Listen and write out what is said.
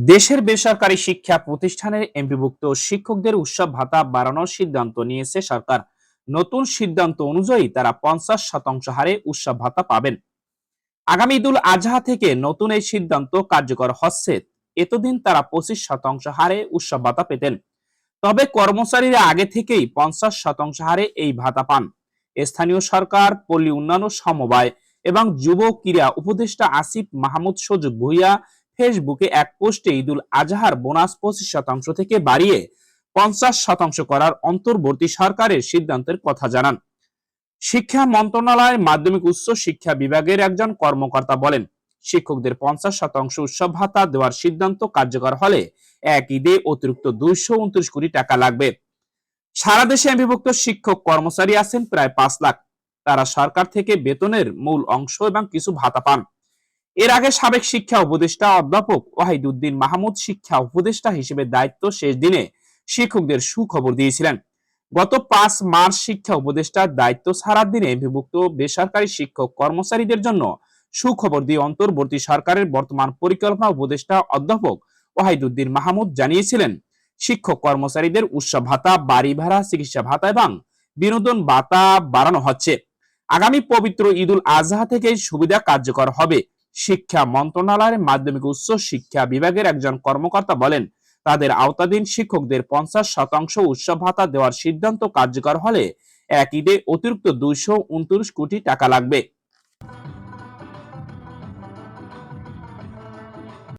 দেশের বেসরকারি শিক্ষা প্রতিষ্ঠানের এমপিভুক্ত শিক্ষকদের উৎসব ভাতা বাড়ানোর সিদ্ধান্ত নিয়েছে সরকার। নতুন সিদ্ধান্ত অনুযায়ী তারা পঞ্চাশ শতাংশ হারে উৎসব ভাতা পাবেন। আগামী ঈদুল আজহা থেকে নতুন এই সিদ্ধান্ত কার্যকর হচ্ছে। এতদিন তারা পঁচিশ শতাংশ হারে উৎসব ভাতা পেতেন। তবে কর্মচারীরা আগে থেকেই পঞ্চাশ শতাংশ হারে এই ভাতা পান। স্থানীয় সরকার, পল্লী উন্নয়ন সমবায় এবং যুব ক্রীড়া উপদেষ্টা আসিফ মাহমুদ সজুগ ভুইয়া ফেসবুকে এক পোস্টে ঈদুল আজহার বোনাস পঁচিশ শতাংশ থেকে বাড়িয়ে পঞ্চাশ শতাংশ করার অন্তর্বর্তী সরকারের সিদ্ধান্তের কথা জানান। শিক্ষা মন্ত্রণালয়ের মাধ্যমিক উচ্চ শিক্ষা বিভাগের একজন কর্মকর্তা বলেন, শিক্ষকদের পঞ্চাশ শতাংশ উৎসব ভাতা দেওয়ার সিদ্ধান্ত কার্যকর হলে এক ঈদে অতিরিক্ত দুইশো উনত্রিশ কোটি টাকা লাগবে। সারা দেশে বিভক্ত শিক্ষক কর্মচারী আছেন প্রায় পাঁচ লাখ। তারা সরকার থেকে বেতনের মূল অংশ এবং কিছু ভাতা পান। এর আগে সাবেক শিক্ষা উপদেষ্টা অধ্যাপক ওয়াহিদুদ্দিন মাহমুদ শিক্ষা উপদেষ্টা হিসেবে দায়িত্ব শেষ দিনে শিক্ষকদের সুখবর দিয়েছিলেন। গত পাঁচ মার্চ শিক্ষা উপদেষ্টার দায়িত্ব ছাড়ার দিনে বিভক্ত বেসরকারি শিক্ষক কর্মচারীদের জন্য সুখবর দিয়ে অন্তর্বর্তী সরকারের বর্তমান পরিকল্পনা উপদেষ্টা অধ্যাপক ওয়াহিদুদ্দিন মাহমুদ জানিয়েছিলেন, শিক্ষক কর্মচারীদের উৎসব ভাতা, বাড়ি ভাড়া, চিকিৎসা ভাতা এবং বিনোদন ভাতা বাড়ানো হচ্ছে। আগামী পবিত্র ঈদুল আজহা থেকে সুবিধা কার্যকর হবে। শিক্ষা মন্ত্রণালয়ের মাধ্যমিক উচ্চ শিক্ষা বিভাগের একজন কর্মকর্তা বলেন, তাদের আওতাধীন শিক্ষকদের পঞ্চাশ শতাংশ উৎসব ভাতা দেওয়ার সিদ্ধান্ত কার্যকর হলে এক ঈদে অতিরিক্ত দুইশো উনত্রিশ কোটি টাকা লাগবে।